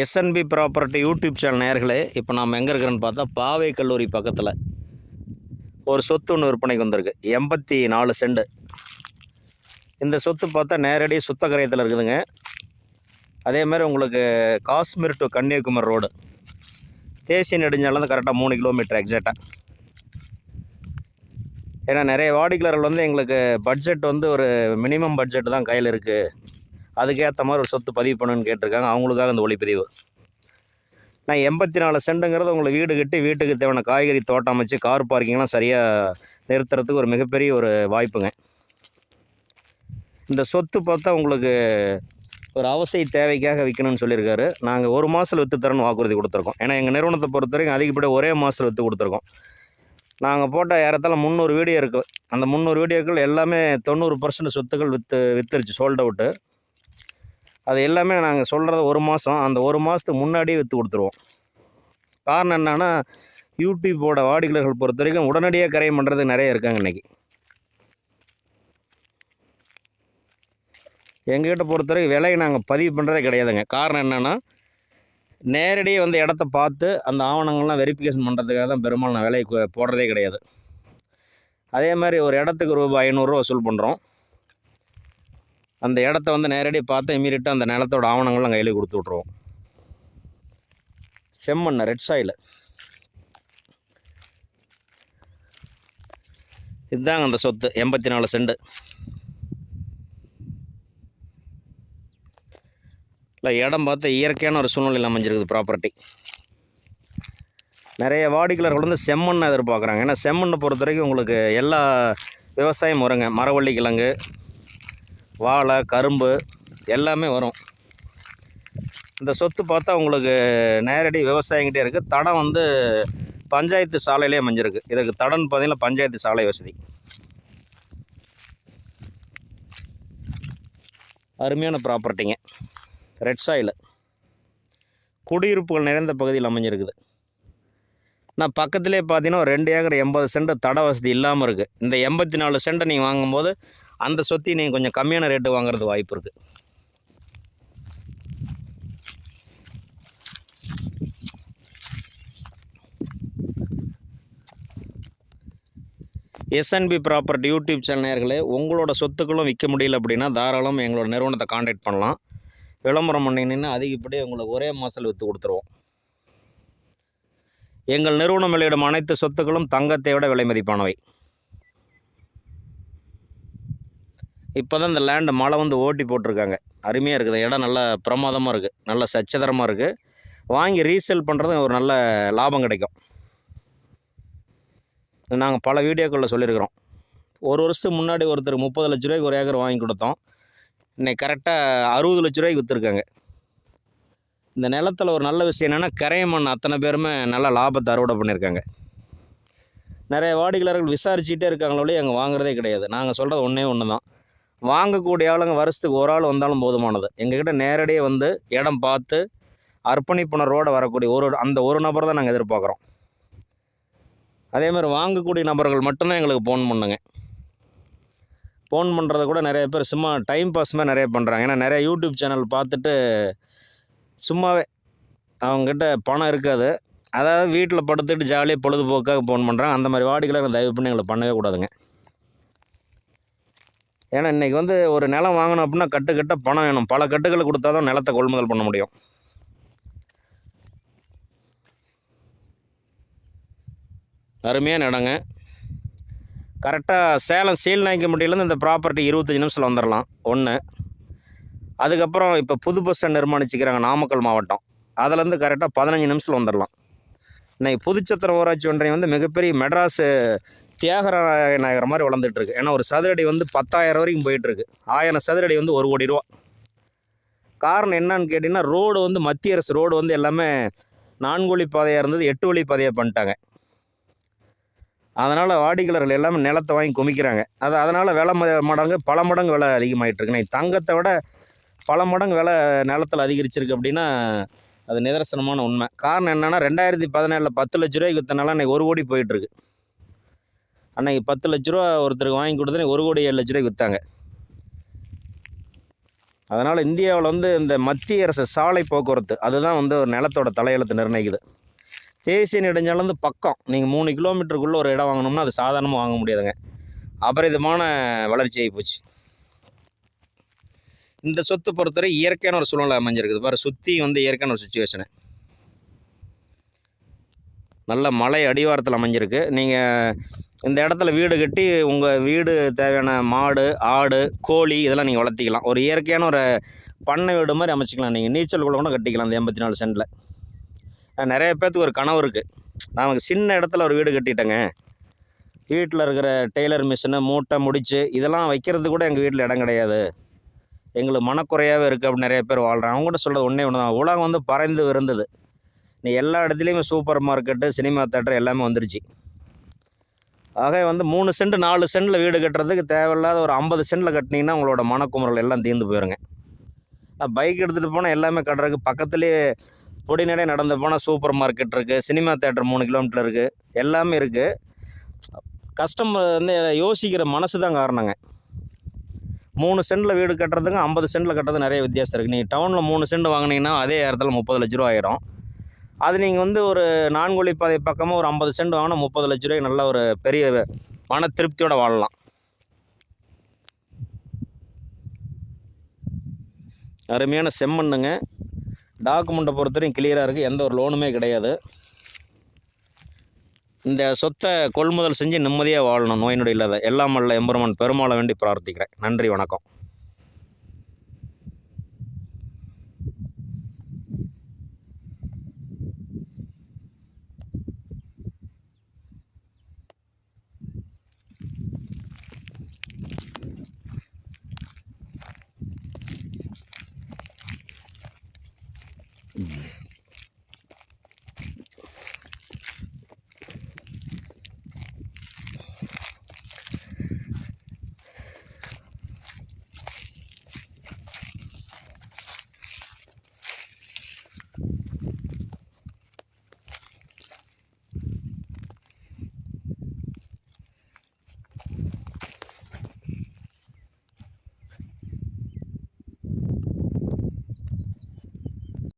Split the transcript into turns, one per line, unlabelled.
SNP property YouTube channel நேர்களே இப்போ நாம் எங்கே இருக்கிறேன்னு பார்த்தா பாவை கல்லூரி பக்கத்தில் ஒரு சொத்து ஒன்று விற்பனைக்கு வந்திருக்கு. எண்பத்தி நாலு செண்டு இந்த சொத்து பார்த்தா நேரடி சுத்தகரையத்தில் இருக்குதுங்க. அதே மாதிரி உங்களுக்கு காஷ்மீர் டு கன்னியாகுமரி ரோடு தேசிய நெடுஞ்சாலேருந்து கரெக்டாக மூணு கிலோமீட்டர் எக்ஸாக்டாக ஏன்னா நிறைய வாடிக்கையாளர்கள் வந்து எங்களுக்கு பட்ஜெட் வந்து ஒரு மினிமம் பட்ஜெட் தான் கையில் இருக்குது அதுக்கேற்ற மாதிரி ஒரு சொத்து பதிவு பண்ணுன்னு கேட்டிருக்காங்க. அவங்களுக்காக இந்த ஒளிப்பதிவு. நான் எண்பத்தி நாலு சென்ட்டுங்கிறது உங்களுக்கு வீடு கட்டி வீட்டுக்கு தேவையான காய்கறி தோட்டம் அமைச்சு கார் பார்க்கிங்லாம் சரியாக நிறுத்துறதுக்கு ஒரு மிகப்பெரிய ஒரு வாய்ப்புங்க. இந்த சொத்து பார்த்தா உங்களுக்கு ஒரு அவசிய தேவைக்காக விற்கணும்னு சொல்லியிருக்காரு. நாங்கள் ஒரு மாதத்தில் விற்று தரேன்னு வாக்குறுதி கொடுத்துருக்கோம். ஏன்னா எங்கள் நிறுவனத்தை பொறுத்த வரைக்கும் அதிகப்படியாக ஒரே மாதத்தில் விற்று கொடுத்துருக்கோம். நாங்கள் போட்ட ஏறத்தால் முந்நூறு வீடியோ இருக்குது அந்த முந்நூறு வீடியோக்கள் எல்லாமே தொண்ணூறு பர்சன்ட் சொத்துக்கள் விற்று விற்றுருச்சு சோல்ட் அவுட்டு அது எல்லாமே நாங்கள் சொல்கிறத ஒரு மாதம் அந்த ஒரு மாதத்துக்கு முன்னாடியே விற்று கொடுத்துருவோம். காரணம் என்னன்னா யூடியூப்போட வாடிக்கையாளர்கள் பொறுத்த வரைக்கும் உடனடியாக கரையம் பண்ணுறது நிறைய இருக்காங்க இன்றைக்கி எங்ககிட்ட பொறுத்த வரைக்கும் விலையை நாங்கள் பதிவு பண்ணுறதே கிடையாதுங்க. காரணம் என்னென்னா நேரடியாக வந்து இடத்த பார்த்து அந்த ஆவணங்கள்லாம் வெரிஃபிகேஷன் பண்ணுறதுக்காக தான் பெரும்பாலும் நான் விலையை போடுறதே கிடையாது. அதே மாதிரி ஒரு இடத்துக்கு ரூபாய் ஐநூறுரூவா வசூல் பண்ணுறோம் அந்த இடத்த வந்து நேரடியாக பார்த்து இமீடியட்டாக அந்த நிலத்தோட ஆவணங்கள்லாம் கையில் கொடுத்து விட்ருவோம் செம்மண் ரெட் சாயில் இதுதாங்க அந்த சொத்து எண்பத்தி நாலு செண்டு. இல்லை இடம் பார்த்து இயற்கையான ஒரு சூழ்நிலையில் அமைஞ்சிருக்குது ப்ராப்பர்ட்டி நிறைய வாடிக்கையாளர்கள் வந்து செம்மண்ணை எதிர்பார்க்குறாங்க. ஏன்னா செம்மண்ணை பொறுத்த வரைக்கும் உங்களுக்கு எல்லா விவசாயம் வருங்க மரவள்ளி கிழங்கு வாழை கரும்பு எல்லாமே வரும். இந்த சொத்து பார்த்தா உங்களுக்கு நேரடி விவசாயங்கிட்டே இருக்குது தடம் வந்து பஞ்சாயத்து சாலையிலே அமைஞ்சிருக்கு. இதுக்கு தடம்னு பார்த்தீங்கன்னா பஞ்சாயத்து சாலை வசதி. அருமையான ப்ராப்பர்ட்டிங்க ரெட் சாயில் குடியிருப்புகள் நிறைந்த பகுதியில் அமைஞ்சிருக்குது. நான் பக்கத்துலேயே பார்த்தீங்கன்னா ஒரு ரெண்டு ஏக்கர் எண்பது சென்ட் தட வசதி இல்லாமல் இருக்குது இந்த எண்பத்தி நாலு சென்ட்டை நீங்கள் வாங்கும்போது அந்த சொத்தி நீங்கள் கொஞ்சம் கம்மியான ரேட்டு வாங்குறது வாய்ப்பு இருக்குது எஸ்என்பி ப்ராப்பர்ட்டி யூடியூப் சேனல் நேர்களே உங்களோட சொத்துக்களும் விற்க முடியல அப்படின்னா தாராளம் எங்களோட நிறுவனத்தை காண்டாக்ட் பண்ணலாம். விளம்பரம் பண்ணிங்கன்னா அதிகப்படி உங்களுக்கு ஒரே மாதத்தில் விற்று கொடுத்துருவோம். எங்கள் நிறுவனம் வெளியிடும் அனைத்து சொத்துக்களும் தங்கத்தை விட விலை மதிப்பானவை. இப்போ தான் இந்த லேண்டு மழை வந்து ஓட்டி போட்டிருக்காங்க. அருமையாக இருக்குது. இடம் நல்ல பிரமாதமாக இருக்குது நல்ல சச்சதரமாக இருக்குது வாங்கி ரீசேல் பண்ணுறது ஒரு நல்ல லாபம் கிடைக்கும். நாங்கள் பல வீடியோக்களில் சொல்லியிருக்கிறோம். ஒரு வருஷத்துக்கு முன்னாடி ஒருத்தர் முப்பது லட்ச ரூபாய்க்கு ஒரு ஏக்கர் வாங்கி கொடுத்தோம். இன்றைக்கி கரெக்டாக அறுபது லட்ச ரூபாய்க்கு விற்றுருக்காங்க இந்த நிலத்தில் ஒரு நல்ல விஷயம் என்னென்னா கரையமண் அத்தனை பேருமே நல்ல லாபத்தை அறுவடை பண்ணியிருக்காங்க. நிறைய வாடிக்கையாளர்கள் விசாரிச்சுட்டே இருக்காங்களே அங்கே வாங்குறதே கிடையாது. நாங்கள் சொல்கிறது ஒன்றே ஒன்று தான் வாங்கக்கூடிய ஆளுங்க வருஷத்துக்கு ஒரு ஆள் வந்தாலும் போதுமானது. எங்ககிட்ட நேரடியாக வந்து இடம் பார்த்து அர்ப்பணிப்புணர்வோடு வரக்கூடிய ஒரு அந்த ஒரு நபர் தான் நாங்கள் எதிர்பார்க்குறோம். அதே மாதிரி வாங்கக்கூடிய நபர்கள் மட்டும்தான் எங்களுக்கு ஃபோன் பண்ணுங்க. ஃபோன் பண்ணுறத கூட நிறைய பேர் சும்மா டைம் பாஸ் மாதிரி நிறைய பண்ணுறாங்க ஏன்னா நிறைய யூடியூப் சேனல் பார்த்துட்டு சும்மாவே. அவங்ககிட்ட பணம் இருக்காது. அதாவது வீட்டில் படுத்துட்டு ஜாலியாக பொழுதுபோக்காக ஃபோன் பண்ணுறாங்க அந்த மாதிரி வாடிக்கையாளர் தயவு பண்ணி எங்களை பண்ணவே கூடாதுங்க. ஏன்னா இன்றைக்கி வந்து ஒரு நிலம் வாங்கணும் அப்படின்னா கட்டுக்கட்ட பணம் வேணும். பல கட்டுகளை கொடுத்தா தான் நிலத்தை கொள்முதல் பண்ண முடியும். அருமையான இடங்க. கரெக்டாக சேலம் சீல்நாய்க்கம்பட்டியிலேருந்து இந்த ப்ராப்பர்ட்டி இருபத்தஞ்சி நிமிஷத்தில் வந்துடலாம் ஒன்று அதுக்கப்புறம் இப்போ புது பஸ் ஸ்டாண்ட் நிர்மாணிச்சுக்கிறாங்க நாமக்கல் மாவட்டம். அதுலேருந்து கரெக்டாக பதினஞ்சு நிமிஷத்தில் வந்துடலாம் இன்னைக்கு புதுச்சத்திரம் ஊராட்சி ஒன்றியம் வந்து மிகப்பெரிய மெட்ராஸ் தியாகராய நகர் மாதிரி வளர்ந்துட்டுருக்கு. ஏன்னா ஒரு சதுரடி வந்து பத்தாயிரம் வரைக்கும் போயிட்டுருக்கு. ஆயிரம் சதுரடி வந்து ஒரு கோடி ரூபா. காரணம் என்னன்னு கேட்டிங்கன்னா ரோடு வந்து மத்திய அரசு ரோடு வந்து எல்லாமே நான்கு வழி பாதையாக இருந்தது எட்டு வழி பாதையாக பண்ணிட்டாங்க. அதனால் வாடிக்கையாளர்கள் எல்லாமே நிலத்தை வாங்கி குமிக்கிறாங்க. அது அதனால் விலை மடங்கு பல மடங்கு விலை அதிகமாகிட்டு இருக்கு தங்கத்தை விட பல மடங்கு விலை நிலத்தில் அதிகரிச்சிருக்கு அப்படின்னா அது நிதர்சனமான உண்மை. காரணம் என்னென்னா ரெண்டாயிரத்தி பதினேழில் பத்து லட்ச ரூபாய்க்கு விற்றனால அன்றைக்கி ஒரு கோடி போயிட்டுருக்கு. அன்னைக்கு பத்து லட்ச ரூபா ஒருத்தருக்கு வாங்கி கொடுத்தனே ஒரு கோடி ஏழு லட்ச ரூபாய்க்கு விற்றாங்க அதனால் இந்தியாவில் வந்து இந்த மத்திய அரசு சாலை போக்குவரத்து அதுதான் வந்து ஒரு நிலத்தோட தலையெழுத்து நிர்ணயிக்குது. தேசிய நெடுஞ்சாலை வந்து பக்கம் நீங்கள் மூணு கிலோமீட்டருக்குள்ளே ஒரு இடம் வாங்கணும்னா அது சாதாரணமாக வாங்க முடியாதுங்க. அபரிதமான வளர்ச்சி ஆகி போச்சு. இந்த சொத்து பொறுத்தவரை இயற்கையான ஒரு சூழ்நிலை அமைஞ்சிருக்குது. பாரு சுற்றி வந்து இயற்கையான ஒரு சுச்சுவேஷனு நல்ல மலை அடிவாரத்தில் அமைஞ்சிருக்கு. நீங்கள் இந்த இடத்துல வீடு கட்டி உங்கள் வீடு தேவையான மாடு ஆடு கோழி இதெல்லாம் நீங்கள் வளர்த்திக்கலாம். ஒரு இயற்கையான ஒரு பண்ணை வீடு மாதிரி அமைச்சிக்கலாம். நீங்கள் நீச்சல் குளம் கூட கட்டிக்கலாம் அந்த எண்பத்தி நாலு சென்டில் நிறைய பேர்த்துக்கு ஒரு கனவு இருக்குது நமக்கு சின்ன இடத்துல ஒரு வீடு கட்டிட்டேங்க. வீட்டில் இருக்கிற டெய்லர் மிஷினு மூட்டை முடிச்சு இதெல்லாம் வைக்கிறது கூட எங்கள் வீட்டில் இடம் கிடையாது. எங்களுக்கு மனக்குறையாகவே இருக்குது அப்படின்னு நிறைய பேர் வாழ்கிறாங்க அவங்க கூட சொல்கிறது ஒன்றே ஒன்று தான் உலகம் வந்து பறந்து விருந்தது. நீ எல்லா இடத்துலையுமே சூப்பர் மார்க்கெட்டு சினிமா தேட்டர் எல்லாமே வந்துருச்சு. ஆக வந்து மூணு சென்ட் நாலு சென்டில் வீடு கட்டுறதுக்கு தேவையில்லாத ஒரு ஐம்பது சென்டில் கட்டினீங்கன்னா உங்களோட மனக்குமுறல் எல்லாம் தீர்ந்து போயிருங்க. நான் பைக் எடுத்துகிட்டு போனால் எல்லாமே கட்டுறதுக்கு பக்கத்துலேயே பொடிநடை நடந்து போனால் சூப்பர் மார்க்கெட் இருக்குது சினிமா தேட்டர் மூணு கிலோமீட்டர் இருக்குது எல்லாமே இருக்குது கஸ்டமர் வந்து யோசிக்கிற மனசு தான் காரணங்க. மூணு சென்டில் வீடு கட்டுறதுக்கும் ஐம்பது சென்டில் கட்டுறது நிறைய வித்தியாசம் இருக்குது நீங்கள் டவுனில் மூணு சென்ட் வாங்கினீங்கன்னா அதே இடத்துல முப்பது லட்ச ரூபா ஆயிரும். அது நீங்கள் வந்து ஒரு நான்குவழி பாதை பக்கமாக ஒரு ஐம்பது சென்ட் வாங்கினா முப்பது லட்ச ரூபாய்க்கு நல்ல ஒரு பெரிய மன திருப்தியோடு வாழலாம். அருமையான செம்மண்ணுங்க. டாக்குமெண்ட்டை பொறுத்தவரையும் கிளியராக இருக்குது எந்த ஒரு லோனுமே கிடையாது. இந்த சொத்தை கொள்முதல் செஞ்சு நிம்மதியாக வாழணும். நோய் நொடி இல்லாத எல்லாம் அல்ல எம்பெருமான் பெருமாளை வேண்டி பிரார்த்திக்கிறேன். நன்றி வணக்கம்.